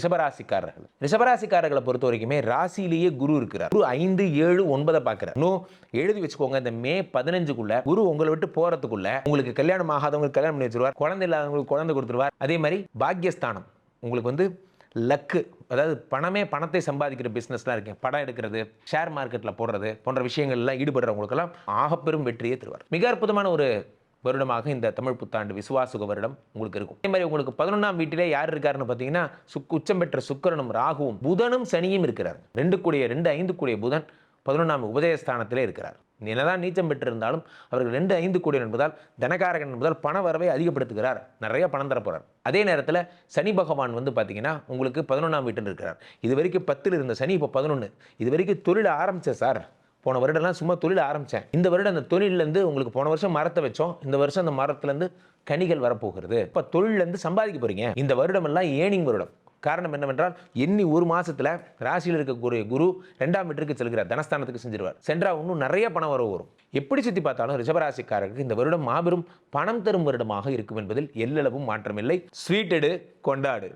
ரிஷபராசிக்காரர்கள். ரிஷபராசிக்காரர்களை பொறுத்த வரைக்குமே ராசியிலேயே குரு இருக்கிறார். குரு ஐந்து ஏழு ஒன்பதை பார்க்கிறார். இன்னும் எழுதி வச்சுக்கோங்க இந்த மே பதினஞ்சுக்குள்ள குரு உங்களை விட்டு போறதுக்குள்ள உங்களுக்கு கல்யாணம் ஆகாதவங்களுக்கு கல்யாணம் பண்ணி வச்சிருவார். குழந்தை இல்லாதவங்களுக்கு குழந்தை கொடுத்துருவார். அதே மாதிரி பாக்கியஸ்தானம். உங்களுக்கு வந்து லக்கு அதாவது பணமே பணத்தை சம்பாதிக்கிற பிஸ்னஸ்லாம் இருக்கேன். படம் எடுக்கிறது ஷேர் மார்க்கெட்டில் போடுறது போன்ற விஷயங்கள்லாம் ஈடுபடுறவங்களுக்கெல்லாம் ஆகப்பெரும் வெற்றியே தருவார். மிக அற்புதமான ஒரு வருடமாக இந்த தமிழ் புத்தாண்டு விசுவாசுக வருடம் உங்களுக்கு இருக்கும். அதே மாதிரி உங்களுக்கு பதினொன்றாம் வீட்டிலே யார் இருக்காருன்னு பார்த்தீங்கன்னா சுக் உச்சம் பெற்ற சுக்கரனும் ராகுவும் புதனும் சனியும் இருக்கிறார். ரெண்டு கூடிய ரெண்டு ஐந்து கூடிய புதன் பதினொன்றாம் உபதயஸ்தானத்திலே இருக்கிறார். என்னதான் நீச்சம் பெற்றிருந்தாலும் அவர்கள் ரெண்டு ஐந்து கூடிய என்பதால் தனகாரகன் என்பதால் பண வரவை அதிகப்படுத்துகிறார். நிறைய பணம் தரப்போறார். அதே நேரத்தில் சனி பகவான் வந்து பார்த்தீங்கன்னா உங்களுக்கு பதினொன்றாம் வீட்டில் இருக்கிறார். இது வரைக்கும் பத்தில் இருந்த சனி இப்போ பதினொன்று இது வரைக்கும் தொழில் ஆரம்பித்த சார். போன வருடம்லாம் சும்மா தொழில் ஆரம்பித்தேன் இந்த வருடம் அந்த தொழிலேருந்து உங்களுக்கு போன வருஷம் மரத்தை வச்சோம். இந்த வருஷம் அந்த மரத்துலேருந்து கனிகள் வரப்போகிறது. இப்போ தொழிலேருந்து சம்பாதிக்க போகிறீங்க இந்த வருடமெல்லாம் ஏனிங் வருடம். காரணம் என்னவென்றால் எண்ணி ஒரு மாதத்தில் ராசியில் இருக்கக்கூடிய குரு ரெண்டாம் வீட்டிற்கு செல்கிறார். தனஸ்தானத்துக்கு செஞ்சிருவார். சென்றால் இன்னும் நிறைய பணம் வர வரும். எப்படி சுற்றி பார்த்தாலும் ரிஷபராசிக்காரருக்கு இந்த வருடம் மாபெரும் பணம் தரும் வருடமாக இருக்கும் என்பதில் எல்லளவும் மாற்றமில்லை. ஸ்வீட் எடு கொண்டாடு.